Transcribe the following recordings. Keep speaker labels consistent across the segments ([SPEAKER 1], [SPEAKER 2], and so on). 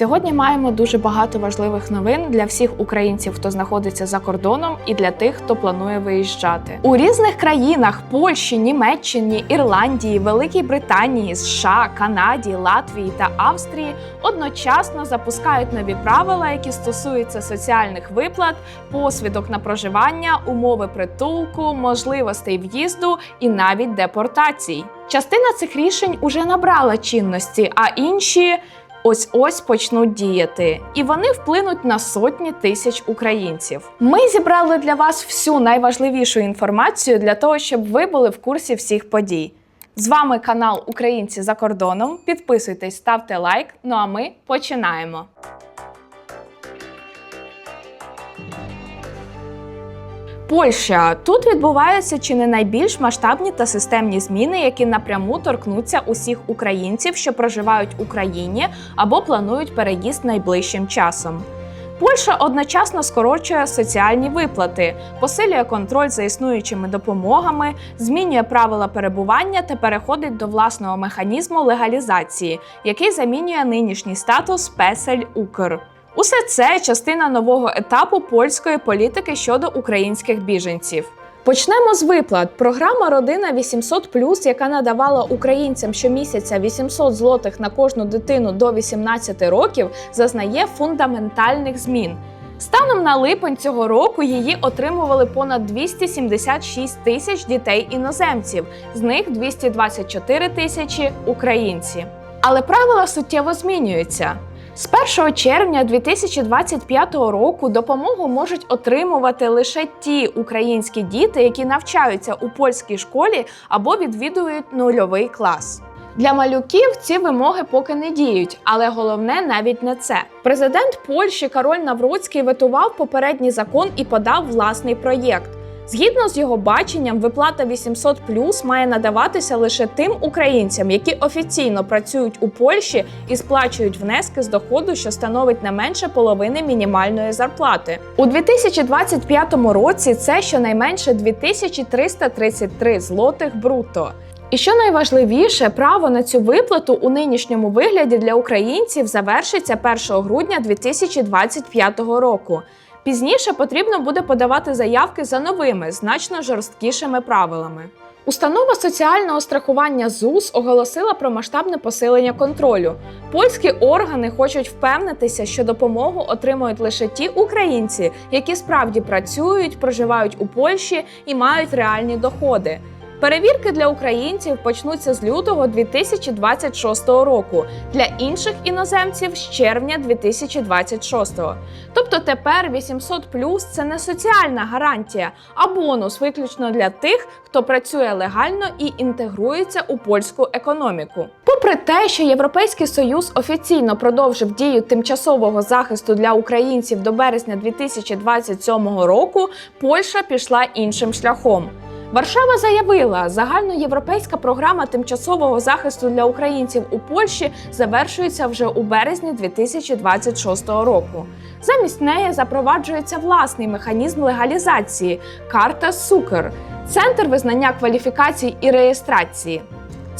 [SPEAKER 1] Сьогодні маємо дуже багато важливих новин для всіх українців, хто знаходиться за кордоном, і для тих, хто планує виїжджати. У різних країнах Польщі, Німеччині, Ірландії, Великій Британії, США, Канаді, Латвії та Австрії одночасно запускають нові правила, які стосуються соціальних виплат, посвідок на проживання, умови притулку, можливостей в'їзду і навіть депортацій. Частина цих рішень уже набрала чинності, а інші ось ось почнуть діяти, і вони вплинуть на сотні тисяч українців. Ми зібрали для вас всю найважливішу інформацію для того, щоб ви були в курсі всіх подій. З вами канал Українці за кордоном. Підписуйтесь, ставте лайк. Ну а ми починаємо. Польща тут відбуваються чи не найбільш масштабні та системні зміни, які напряму торкнуться усіх українців, що проживають в Україні або планують переїзд найближчим часом. Польща одночасно скорочує соціальні виплати, посилює контроль за існуючими допомогами, змінює правила перебування та переходить до власного механізму легалізації, який замінює нинішній статус Песель Укр. Усе це частина нового етапу польської політики щодо українських біженців. Почнемо з виплат. Програма Родина 800+, яка надавала українцям щомісяця 800 злотих на кожну дитину до 18 років, зазнає фундаментальних змін. Станом на липень цього року її отримували понад 276 тисяч дітей іноземців, з них 224 тисячі українці. Але правила суттєво змінюються. З 1 червня 2025 року допомогу можуть отримувати лише ті українські діти, які навчаються у польській школі або відвідують нульовий клас. Для малюків ці вимоги поки не діють, але головне навіть не це. Президент Польщі Кароль Навроцький ветував попередній закон і подав власний проєкт. Згідно з його баченням, виплата 800 має надаватися лише тим українцям, які офіційно працюють у Польщі і сплачують внески з доходу, що становить не менше половини мінімальної зарплати. У 2025 році це щонайменше 2333 злотих бруто. І що найважливіше, право на цю виплату у нинішньому вигляді для українців завершиться 1 грудня 2025 року. Пізніше потрібно буде подавати заявки за новими, значно жорсткішими правилами. Установа соціального страхування ЗУС оголосила про масштабне посилення контролю. Польські органи хочуть впевнитися, що допомогу отримують лише ті українці, які справді працюють, проживають у Польщі і мають реальні доходи. Перевірки для українців почнуться з лютого 2026 року, для інших іноземців з червня 2026. Тобто тепер 800 це не соціальна гарантія, а бонус виключно для тих, хто працює легально і інтегрується у польську економіку. Попри те, що Європейський Союз офіційно продовжив дію тимчасового захисту для українців до березня 2027 року, Польща пішла іншим шляхом. Варшава заявила, загальноєвропейська програма тимчасового захисту для українців у Польщі завершується вже у березні 2026 року. Замість неї запроваджується власний механізм легалізації карта Сукер центр визнання кваліфікацій і реєстрації.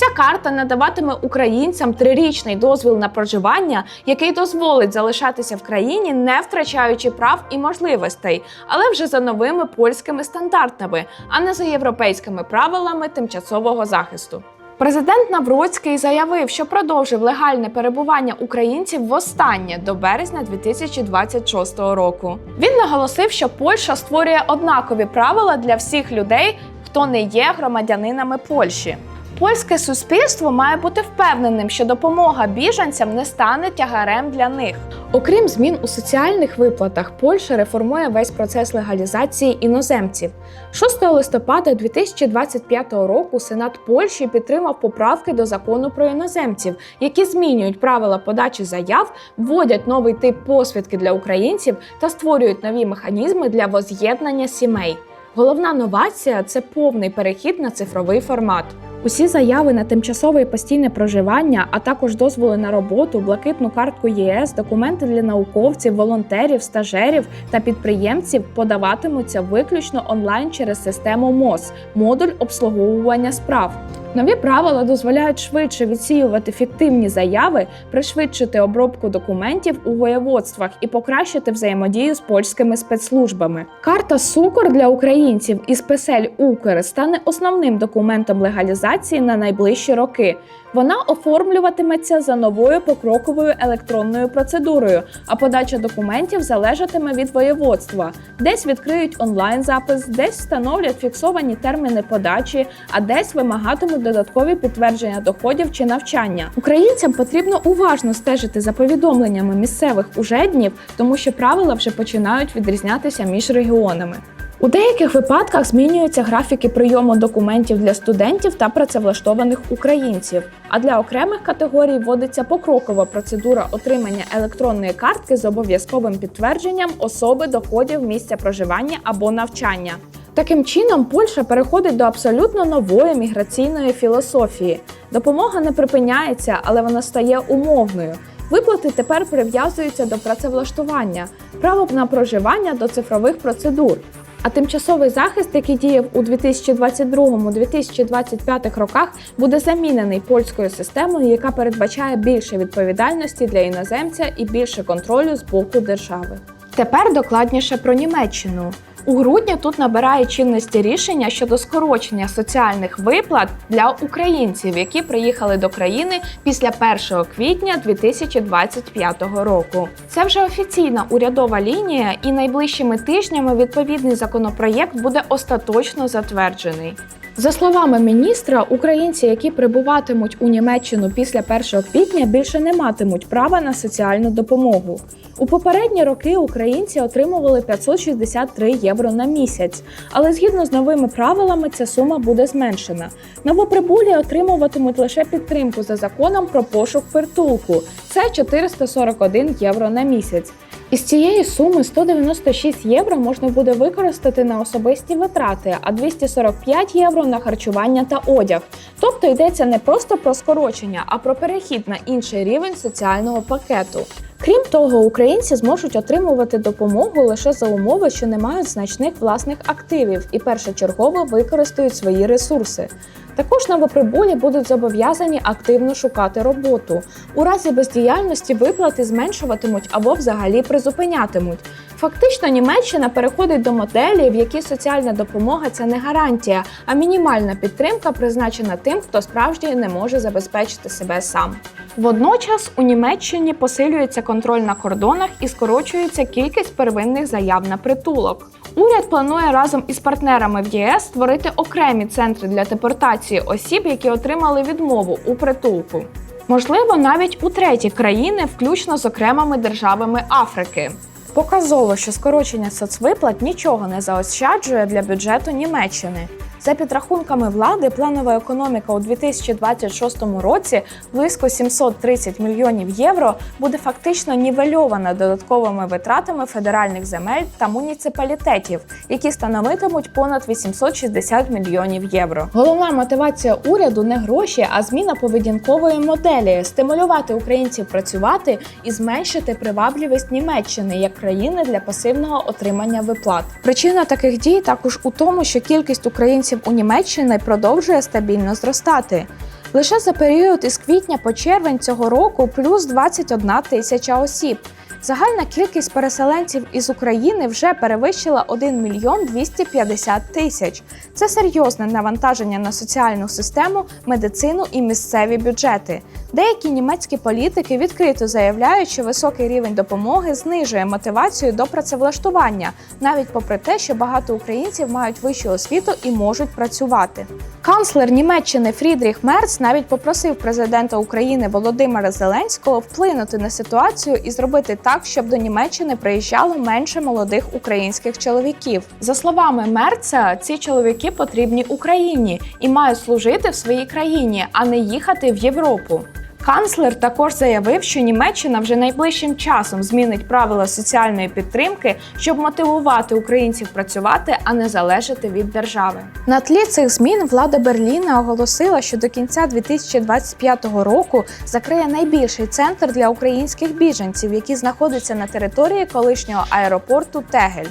[SPEAKER 1] Ця карта надаватиме українцям трирічний дозвіл на проживання, який дозволить залишатися в країні, не втрачаючи прав і можливостей, але вже за новими польськими стандартами, а не за європейськими правилами тимчасового захисту. Президент Навроцький заявив, що продовжив легальне перебування українців востаннє до березня 2026 року. Він наголосив, що Польща створює однакові правила для всіх людей, хто не є громадянинами Польщі. Польське суспільство має бути впевненим, що допомога біженцям не стане тягарем для них. Окрім змін у соціальних виплатах, Польща реформує весь процес легалізації іноземців. 6 листопада 2025 року Сенат Польщі підтримав поправки до закону про іноземців, які змінюють правила подачі заяв, вводять новий тип посвідки для українців та створюють нові механізми для воз'єднання сімей. Головна новація це повний перехід на цифровий формат. Усі заяви на тимчасове і постійне проживання, а також дозволи на роботу, блакитну картку ЄС, документи для науковців, волонтерів, стажерів та підприємців подаватимуться виключно онлайн через систему МОЗ модуль обслуговування справ. Нові правила дозволяють швидше відсіювати фіктивні заяви, пришвидшити обробку документів у воєводствах і покращити взаємодію з польськими спецслужбами. Карта Сукор для українців із Песель Укр стане основним документом легалізації на найближчі роки. Вона оформлюватиметься за новою покроковою електронною процедурою, а подача документів залежатиме від воєводства. Десь відкриють онлайн-запис, десь встановлять фіксовані терміни подачі, а десь вимагатимуть додаткові підтвердження доходів чи навчання. Українцям потрібно уважно стежити за повідомленнями місцевих ужеднів, тому що правила вже починають відрізнятися між регіонами. У деяких випадках змінюються графіки прийому документів для студентів та працевлаштованих українців. А для окремих категорій вводиться покрокова процедура отримання електронної картки з обов'язковим підтвердженням особи доходів місця проживання або навчання. Таким чином, Польща переходить до абсолютно нової міграційної філософії. Допомога не припиняється, але вона стає умовною. Виплати тепер прив'язуються до працевлаштування, право на проживання до цифрових процедур. А тимчасовий захист, який діяв у 2022-2025 роках, буде замінений польською системою, яка передбачає більше відповідальності для іноземця і більше контролю з боку держави. Тепер докладніше про Німеччину. У грудні тут набирає чинності рішення щодо скорочення соціальних виплат для українців, які приїхали до країни після 1 квітня 2025 року. Це вже офіційна урядова лінія, і найближчими тижнями відповідний законопроєкт буде остаточно затверджений. За словами міністра, українці, які прибуватимуть у Німеччину після 1 квітня, більше не матимуть права на соціальну допомогу. У попередні роки українці отримували 563 євро на місяць, але згідно з новими правилами ця сума буде зменшена. Новоприбулі отримуватимуть лише підтримку за законом про пошук притулку. Це 441 євро на місяць. Із цієї суми 196 євро можна буде використати на особисті витрати, а 245 євро на харчування та одяг. Тобто йдеться не просто про скорочення, а про перехід на інший рівень соціального пакету. Крім того, українці зможуть отримувати допомогу лише за умови, що не мають значних власних активів і першочергово використають свої ресурси. Також новоприбулі будуть зобов'язані активно шукати роботу. У разі бездіяльності виплати зменшуватимуть або взагалі призупинятимуть. Фактично, Німеччина переходить до моделі, в якій соціальна допомога це не гарантія, а мінімальна підтримка призначена тим, хто справді не може забезпечити себе сам. Водночас у Німеччині посилюється контроль на кордонах і скорочується кількість первинних заяв на притулок. Уряд планує разом із партнерами в ЄС створити окремі центри для депортації осіб, які отримали відмову у притулку. Можливо, навіть у треті країни, включно з окремими державами Африки. Показово, що скорочення соцвиплат нічого не заощаджує для бюджету Німеччини. За підрахунками влади, планова економіка у 2026 році близько 730 мільйонів євро буде фактично нівельована додатковими витратами федеральних земель та муніципалітетів, які становитимуть понад 860 мільйонів євро. Головна мотивація уряду не гроші, а зміна поведінкової моделі стимулювати українців працювати і зменшити привабливість Німеччини як країни для пасивного отримання виплат. Причина таких дій також у тому, що кількість українців у Німеччині продовжує стабільно зростати. Лише за період із квітня по червень цього року плюс 21 тисяча осіб. Загальна кількість переселенців із України вже перевищила 1 мільйон 250 тисяч. Це серйозне навантаження на соціальну систему, медицину і місцеві бюджети. Деякі німецькі політики відкрито заявляють, що високий рівень допомоги знижує мотивацію до працевлаштування, навіть попри те, що багато українців мають вищу освіту і можуть працювати. Канцлер Німеччини Фрідріх Мерц навіть попросив президента України Володимира Зеленського вплинути на ситуацію і зробити так, щоб до Німеччини приїжджало менше молодих українських чоловіків. За словами Мерца, ці чоловіки потрібні Україні і мають служити в своїй країні, а не їхати в Європу. Канцлер також заявив, що Німеччина вже найближчим часом змінить правила соціальної підтримки, щоб мотивувати українців працювати, а не залежати від держави. На тлі цих змін влада Берліна оголосила, що до кінця 2025 року закриє найбільший центр для українських біженців, який знаходиться на території колишнього аеропорту Тегель.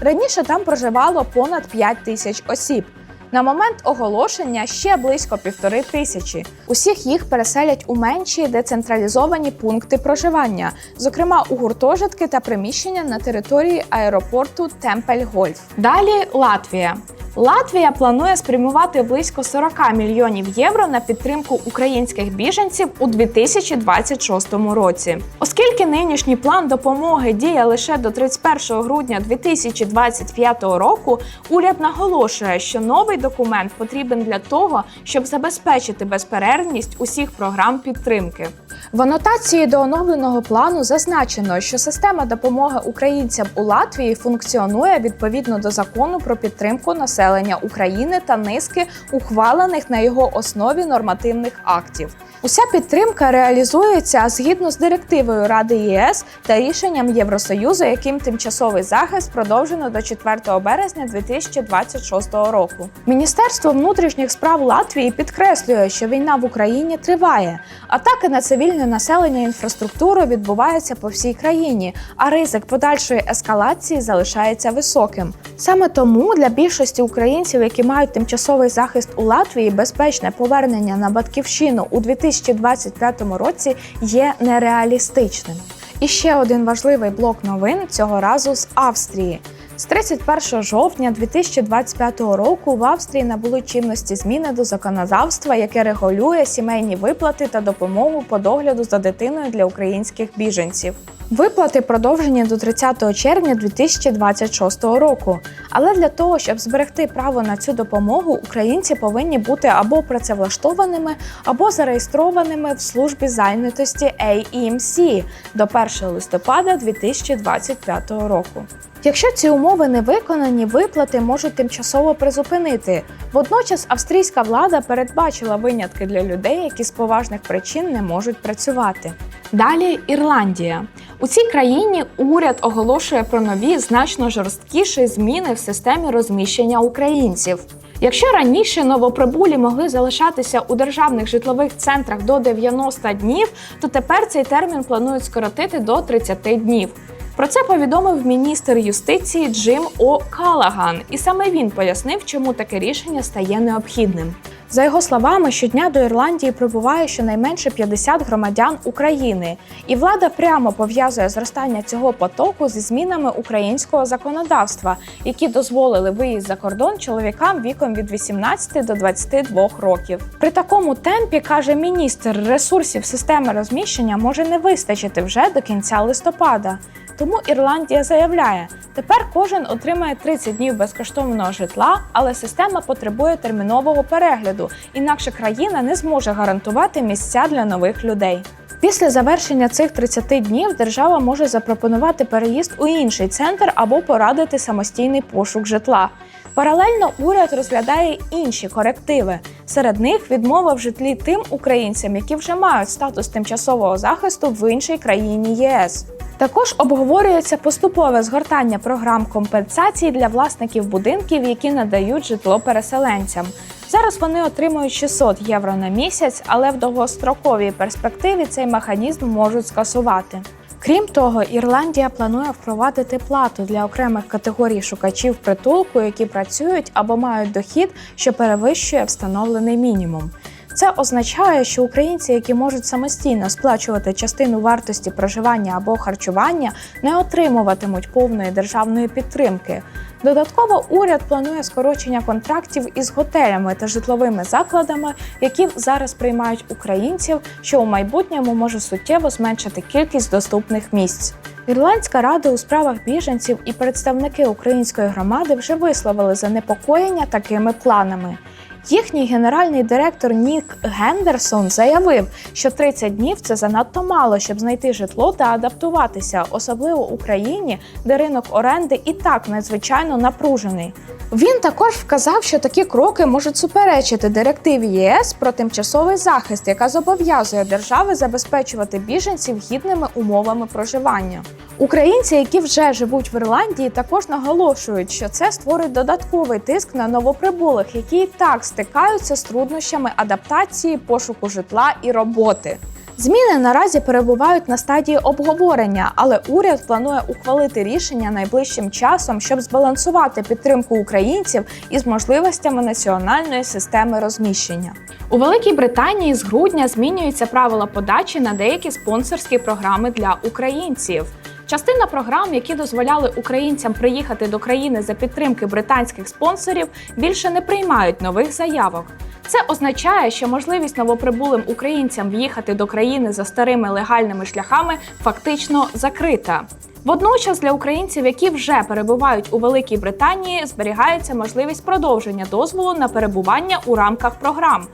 [SPEAKER 1] Раніше там проживало понад 5 тисяч осіб. На момент оголошення ще близько півтори тисячі. Усіх їх переселять у менші децентралізовані пункти проживання, зокрема у гуртожитки та приміщення на території аеропорту Темпель-Гольф. Далі Латвія. Латвія планує спрямувати близько 40 мільйонів євро на підтримку українських біженців у 2026 році. Оскільки нинішній план допомоги діє лише до 31 грудня 2025 року, уряд наголошує, що новий документ потрібен для того, щоб забезпечити безперервність усіх програм підтримки. В анотації до оновленого плану зазначено, що система допомоги українцям у Латвії функціонує відповідно до закону про підтримку населення України та низки ухвалених на його основі нормативних актів. Уся підтримка реалізується згідно з директивою Ради ЄС та рішенням Євросоюзу, яким тимчасовий захист продовжено до 4 березня 2026 року. Міністерство внутрішніх справ Латвії підкреслює, що війна в Україні триває. Атаки на цивільне населення і інфраструктуру відбуваються по всій країні, а ризик подальшої ескалації залишається високим. Саме тому для більшості українців, які мають тимчасовий захист у Латвії, безпечне повернення на батьківщину у 2025 році є нереалістичним. І ще один важливий блок новин цього разу з Австрії. З 31 жовтня 2025 року в Австрії набули чинності зміни до законодавства, яке регулює сімейні виплати та допомогу по догляду за дитиною для українських біженців. Виплати продовжені до 30 червня 2026 року. Але для того, щоб зберегти право на цю допомогу, українці повинні бути або працевлаштованими, або зареєстрованими в службі зайнятості AEMC до 1 листопада 2025 року. Якщо ці умови не виконані, виплати можуть тимчасово призупинити. Водночас австрійська влада передбачила винятки для людей, які з поважних причин не можуть працювати. Далі Ірландія. У цій країні уряд оголошує про нові значно жорсткіші зміни в системі розміщення українців. Якщо раніше новоприбулі могли залишатися у державних житлових центрах до 90 днів, то тепер цей термін планують скоротити до 30 днів. Про це повідомив міністр юстиції Джим О. Калаган, і саме він пояснив, чому таке рішення стає необхідним. За його словами, щодня до Ірландії прибуває щонайменше 50 громадян України, і влада прямо пов'язує зростання цього потоку зі змінами українського законодавства, які дозволили виїзд за кордон чоловікам віком від 18 до 22 років. При такому темпі каже міністр, ресурсів системи розміщення може не вистачити вже до кінця листопада. Тому Ірландія заявляє, тепер кожен отримає 30 днів безкоштовного житла, але система потребує термінового перегляду, інакше країна не зможе гарантувати місця для нових людей. Після завершення цих 30 днів держава може запропонувати переїзд у інший центр або порадити самостійний пошук житла. Паралельно уряд розглядає інші корективи. Серед них відмова в житлі тим українцям, які вже мають статус тимчасового захисту в іншій країні єС. Також обговорюється поступове згортання програм компенсації для власників будинків, які надають житло переселенцям. Зараз вони отримують 600 євро на місяць, але в довгостроковій перспективі цей механізм можуть скасувати. Крім того, Ірландія планує впровадити плату для окремих категорій шукачів притулку, які працюють або мають дохід, що перевищує встановлений мінімум. Це означає, що українці, які можуть самостійно сплачувати частину вартості проживання або харчування, не отримуватимуть повної державної підтримки. Додатково уряд планує скорочення контрактів із готелями та житловими закладами, які зараз приймають українців, що у майбутньому може суттєво зменшити кількість доступних місць. Ірландська рада у справах біженців і представники української громади вже висловили занепокоєння такими планами. Їхній генеральний директор Нік Гендерсон заявив, що 30 днів це занадто мало, щоб знайти житло та адаптуватися, особливо Україні, де ринок оренди і так надзвичайно напружений. Він також вказав, що такі кроки можуть суперечити директиві ЄС про тимчасовий захист, яка зобов'язує держави забезпечувати біженців гідними умовами проживання. Українці, які вже живуть в Ірландії, також наголошують, що це створить додатковий тиск на новоприбулих, які і так стикаються з труднощами адаптації, пошуку житла і роботи. Зміни наразі перебувають на стадії обговорення, але уряд планує ухвалити рішення найближчим часом, щоб збалансувати підтримку українців із можливостями національної системи розміщення. У Великій Британії з грудня змінюються правила подачі на деякі спонсорські програми для українців. Частина програм, які дозволяли українцям приїхати до країни за підтримки британських спонсорів, більше не приймають нових заявок. Це означає, що можливість новоприбулим українцям в'їхати до країни за старими легальними шляхами фактично закрита. Водночас для українців, які вже перебувають у Великій Британії, зберігається можливість продовження дозволу на перебування у рамках програм.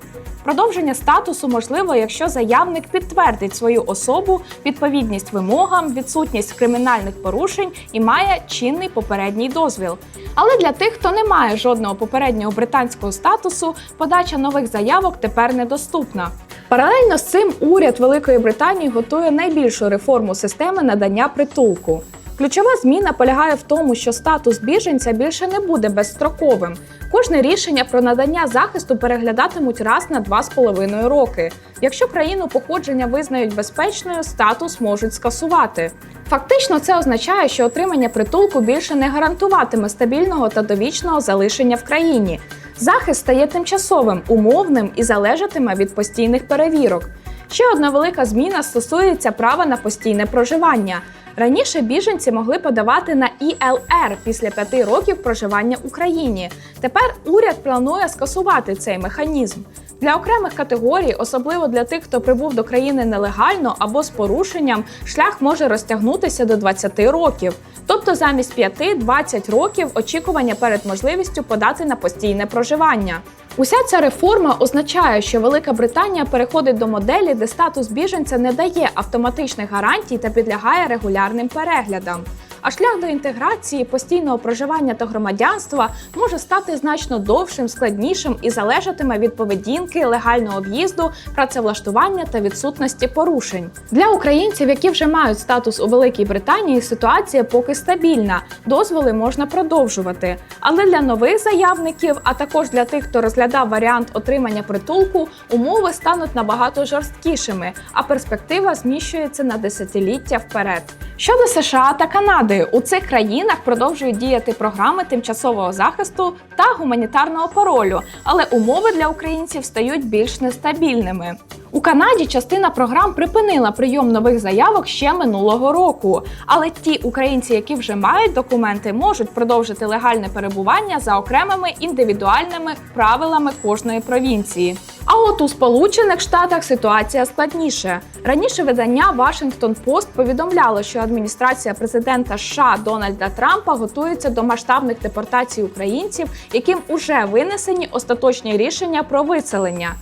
[SPEAKER 1] Продовження статусу можливо, якщо заявник підтвердить свою особу, відповідність вимогам, відсутність кримінальних порушень і має чинний попередній дозвіл. Але для тих, хто не має жодного попереднього британського статусу, подача нових заявок тепер недоступна. Паралельно з цим уряд Великої Британії готує найбільшу реформу системи надання притулку. Ключова зміна полягає в тому, що статус біженця більше не буде безстроковим. Кожне рішення про надання захисту переглядатимуть раз на два з половиною роки. Якщо країну походження визнають безпечною, статус можуть скасувати. Фактично, це означає, що отримання притулку більше не гарантуватиме стабільного та довічного залишення в країні. Захист стає тимчасовим, умовним і залежатиме від постійних перевірок. Ще одна велика зміна стосується права на постійне проживання. Раніше біженці могли подавати на ІЛР після п'яти років проживання в Україні. Тепер уряд планує скасувати цей механізм. Для окремих категорій, особливо для тих, хто прибув до країни нелегально або з порушенням, шлях може розтягнутися до 20 років. Тобто замість 5-20 років очікування перед можливістю подати на постійне проживання. Уся ця реформа означає, що Велика Британія переходить до моделі, де статус біженця не дає автоматичних гарантій та підлягає регулярним переглядам. А шлях до інтеграції, постійного проживання та громадянства може стати значно довшим, складнішим і залежатиме від поведінки, легального в'їзду, працевлаштування та відсутності порушень. Для українців, які вже мають статус у Великій Британії, ситуація поки стабільна. Дозволи можна продовжувати. Але для нових заявників, а також для тих, хто розглядав варіант отримання притулку, умови стануть набагато жорсткішими, а перспектива зміщується на десятиліття вперед. Щодо США та Канади, у цих країнах продовжують діяти програми тимчасового захисту та гуманітарного паролю, але умови для українців стають більш нестабільними. У Канаді частина програм припинила прийом нових заявок ще минулого року. Але ті українці, які вже мають документи, можуть продовжити легальне перебування за окремими індивідуальними правилами кожної провінції. А от у Сполучених Штатах ситуація складніше. Раніше видання Washington Post повідомляло, що адміністрація президента США Дональда Трампа готується до масштабних депортацій українців, яким уже винесені остаточні рішення про виселення.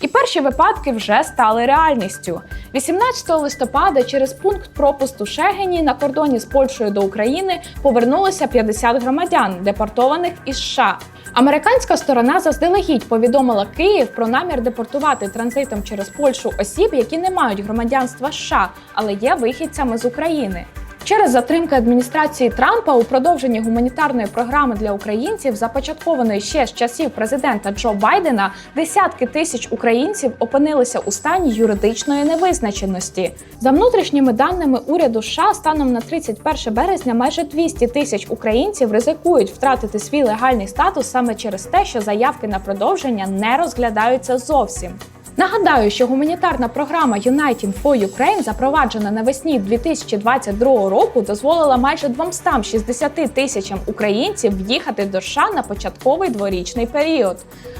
[SPEAKER 1] І перші випадки вже стали реальністю. 18 листопада через пункт пропусту Шегені на кордоні з Польщею до України повернулося 50 громадян, депортованих із США. Американська сторона заздалегідь повідомила Київ про намір депортувати транзитом через Польщу осіб, які не мають громадянства США, але є вихідцями з України. Через затримки адміністрації Трампа у продовженні гуманітарної програми для українців, започаткованої ще з часів президента Джо Байдена, десятки тисяч українців опинилися у стані юридичної невизначеності. За внутрішніми даними уряду США, станом на 31 березня майже 200 тисяч українців ризикують втратити свій легальний статус саме через те, що заявки на продовження не розглядаються зовсім. Нагадаю, що гуманітарна програма Uniting for Ukraine, запроваджена навесні 2022 року, дозволила майже 260 тисячам українців в'їхати до США на початковий дворічний період.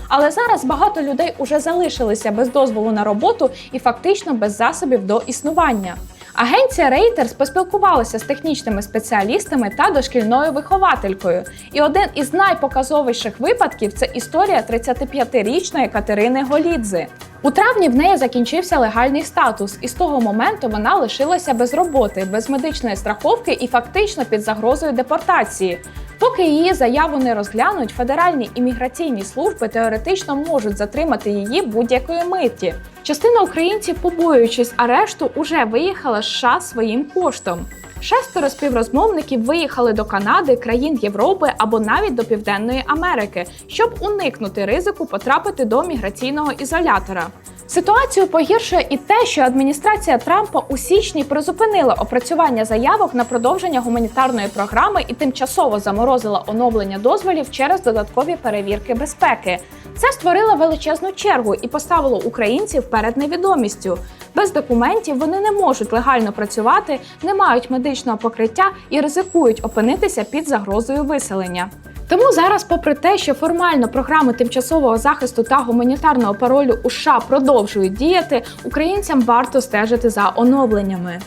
[SPEAKER 1] Але зараз багато людей уже залишилися без дозволу на роботу і фактично без засобів до існування. Агенція Reuters поспілкувалася з технічними спеціалістами та дошкільною вихователькою. І один із найпоказовіших випадків це історія 35-річної Катерини Голідзи. У травні в неї закінчився легальний статус, і з того моменту вона лишилася без роботи, без медичної страховки і фактично під загрозою депортації. Поки її заяву не розглянуть, федеральні імміграційні служби теоретично можуть затримати її будь-якої миті. Частина українців, побоюючись арешту, уже виїхала з США своїм коштом. Шестеро співрозмовників виїхали до Канади, країн Європи або навіть до Південної Америки, щоб уникнути ризику потрапити до міграційного ізолятора. Ситуацію погіршує і те, що адміністрація Трампа у січні призупинила опрацювання заявок на продовження гуманітарної програми і тимчасово заморозила оновлення дозволів через додаткові перевірки безпеки. Це створило величезну чергу і поставило українців перед невідомістю. Без документів вони не можуть легально працювати, не мають медичного покриття і ризикують опинитися під загрозою виселення. Тому зараз, попри те, що формально програми тимчасового захисту та гуманітарного паролю у США продовжують діяти, українцям варто стежити за оновленнями.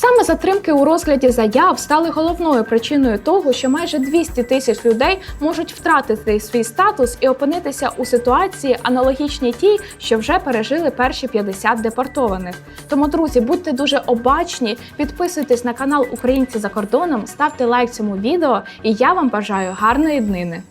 [SPEAKER 1] Саме затримки у розгляді заяв стали головною причиною того, що майже 200 тисяч людей можуть втратити свій статус і опинитися у ситуації аналогічній тій, що вже пережили перші 50 депортованих. Тому, друзі, будьте дуже обачні, підписуйтесь на канал Українці за кордоном, ставте лайк цьому відео, і я вам бажаю гарної днини.